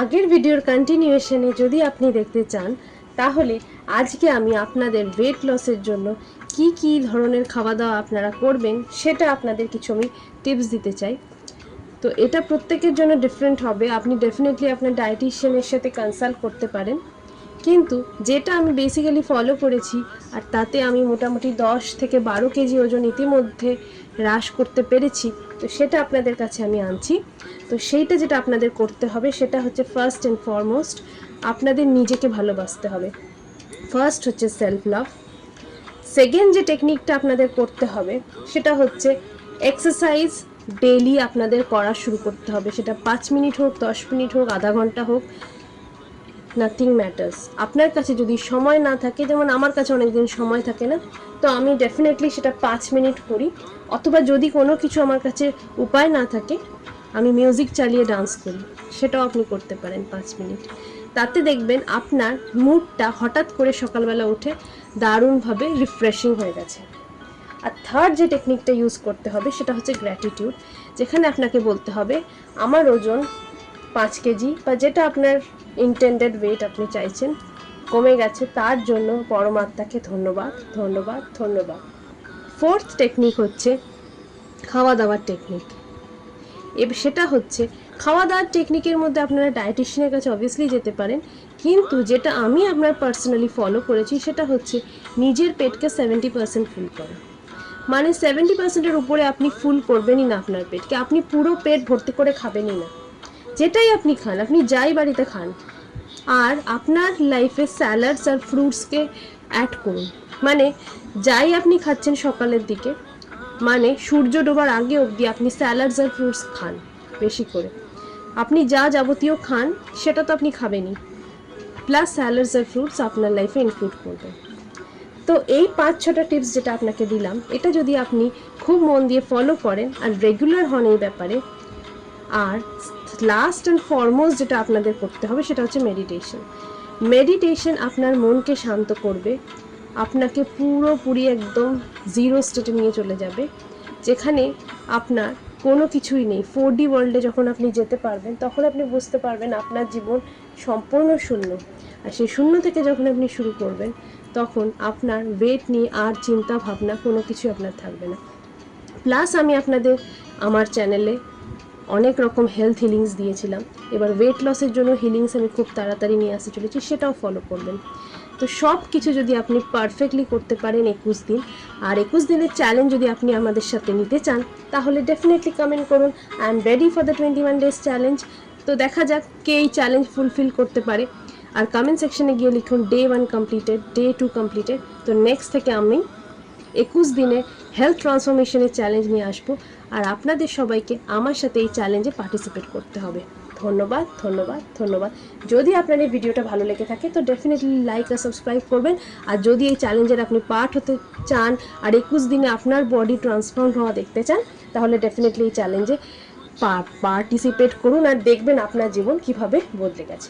আগের ভিডিওর কন্টিনিউয়েশনে যদি আপনি দেখতে চান, তাহলে আজকে আমি আপনাদের ওয়েট লসের জন্য কি কি ধরনের খাওয়া দাওয়া আপনারা করবেন, সেটা আপনাদের কিছু আমি টিপস দিতে চাই। তো এটা প্রত্যেকের জন্য ডিফারেন্ট হবে। আপনি ডেফিনেটলি আপনার ডায়েটিশিয়ানের সাথে কনসাল্ট করতে পারেন। কিন্তু যেটা আমি বেসিক্যালি ফলো করেছি, আর তাতে আমি মোটামুটি দশ থেকে বারো কেজি ওজন ইতিমধ্যে হ্রাস করতে পেরেছি, তো সেটা আপনাদের কাছে আমি আনছি। তো সেইটা যেটা আপনাদের করতে হবে, সেটা হচ্ছে ফার্স্ট অ্যান্ড ফরমোস্ট আপনাদের নিজেকে ভালোবাসতে হবে। ফার্স্ট হচ্ছে সেলফ লাভ সেকেন্ড যে টেকনিকটা আপনাদের করতে হবে, সেটা হচ্ছে এক্সারসাইজ ডেলি আপনাদের করা শুরু করতে হবে। সেটা পাঁচ মিনিট হোক, দশ মিনিট হোক, আধা ঘণ্টা হোক নাথিং ম্যাটার্স আপনার কাছে যদি সময় না থাকে, যেমন আমার কাছে অনেক দিন সময় থাকে না, তো আমি ডেফিনেটলি সেটা পাঁচ মিনিট করি। অথবা যদি কোনো কিছু আমার কাছে উপায় না থাকে, আমি মিউজিক চালিয়ে ডান্স করি। সেটাও আপনি করতে পারেন পাঁচ মিনিট। তাতে দেখবেন আপনার মুডটা হঠাৎ করে সকালবেলা উঠে দারুণভাবে রিফ্রেশিং হয়ে গেছে। আর থার্ড যে টেকনিকটা ইউজ করতে হবে, সেটা হচ্ছে গ্র্যাটিটিউড যেখানে আপনাকে বলতে হবে, আমার ওজন পাঁচ কেজি বা যেটা আপনার ইন্টেন্ডেড ওয়েট আপনি চাইছেন, কমে গেছে, তার জন্য পরমাত্মাকে ধন্যবাদ ধন্যবাদ ধন্যবাদ। ফোর্থ টেকনিক হচ্ছে খাওয়া দাওয়ার টেকনিক এব, সেটা হচ্ছে খাওয়া দাওয়ার টেকনিকের মধ্যে আপনারা ডায়েটিশিয়ানের কাছে অবভিয়াসলি যেতে পারেন, কিন্তু যেটা আমি আপনার পার্সোনালি ফলো করেছি, সেটা হচ্ছে নিজের পেটকে সেভেন্টি পার্সেন্ট ফুল করা। মানে সেভেন্টি পার্সেন্টের উপরে আপনি ফুল করবেনই না আপনার পেটকে, আপনি পুরো পেট ভর্তি করে খাবেনই না। যেটাই আপনি খান, আপনি যাই বাড়িতে খান, আর আপনার লাইফে স্যালাডস আর ফ্রুটসকে অ্যাড করুন। মানে যাই আপনি খাচ্ছেন সকালের দিকে মানে সূর্য ডোবার আগে অবধি আপনি স্যালাডস আর ফ্রুটস খান, বেশি করে। আপনি যা যাবতীয় খান, সেটা তো আপনি খাবেনই। প্লাস স্যালাডস আর ফ্রুটস আপনার লাইফে ইনক্লুড করবেন তো এই পাঁচ, ছটা টিপস যেটা আপনাকে দিলাম, এটা যদি আপনি খুব মন দিয়ে ফলো করেন, আর রেগুলার হন এই ব্যাপারে আর লাস্ট অ্যান্ড ফরমোস্ট যেটা আপনাদের করতে হবে সেটা হচ্ছে মেডিটেশন মেডিটেশন আপনার মনকে শান্ত করবে, আপনাকে পুরোপুরি একদম জিরো স্টেটে নিয়ে চলে যাবে, যেখানে আপনার কোনো কিছুই নেই। ফোর ডি ওয়ার্ল্ডে যখন আপনি যেতে পারবেন, তখন আপনি বুঝতে পারবেন আপনার জীবন সম্পূর্ণ শূন্য। আর সেই শূন্য থেকে যখন আপনি শুরু করবেন, তখন আপনার ওয়েট নিয়ে আর চিন্তা ভাবনা কোনো কিছু আপনার থাকবে না। প্লাস আমি আপনাদের, আমার চ্যানেলে অনেক রকম হেলথ হিলিংস দিয়েছিলাম। এবার ওয়েট লসের জন্য হিলিংস আমি খুব তাড়াতাড়ি নিয়ে আসতে চলেছি, সেটাও ফলো করবেন। তো সব কিছু যদি আপনি পারফেক্টলি করতে পারেন একুশ দিন, আর একুশ দিনের চ্যালেঞ্জ যদি আপনি আমাদের সাথে নিতে চান, তাহলে ডেফিনেটলি কমেন্ট করুন। I am ready for the twenty one days challenge তো দেখা যাক কে এই চ্যালেঞ্জ ফুলফিল করতে পারে। আর কমেন্ট সেকশনে গিয়ে লিখুন day one completed day two completed তো নেক্সট থেকে আমি একুশ দিনে হেলথ ট্রান্সফরমেশনের চ্যালেঞ্জ নিয়ে আসব। আর আপনাদের সবাইকে আমার সাথে এই চ্যালেঞ্জে পার্টিসিপেট করতে হবে। ধন্যবাদ ধন্যবাদ ধন্যবাদ। যদি আপনার এই ভিডিওটা ভালো লেগে থাকে, তো ডেফিনেটলি লাইক আর সাবস্ক্রাইব করবেন। আর যদি এই চ্যালেঞ্জের আপনি পার্ট হতে চান আর একুশ দিনে আপনার বডি ট্রান্সফর্ম হওয়া দেখতে চান, তাহলে ডেফিনেটলি এই চ্যালেঞ্জে পার্টিসিপেট করুন আর দেখবেন আপনার জীবন কীভাবে বদলে গেছে।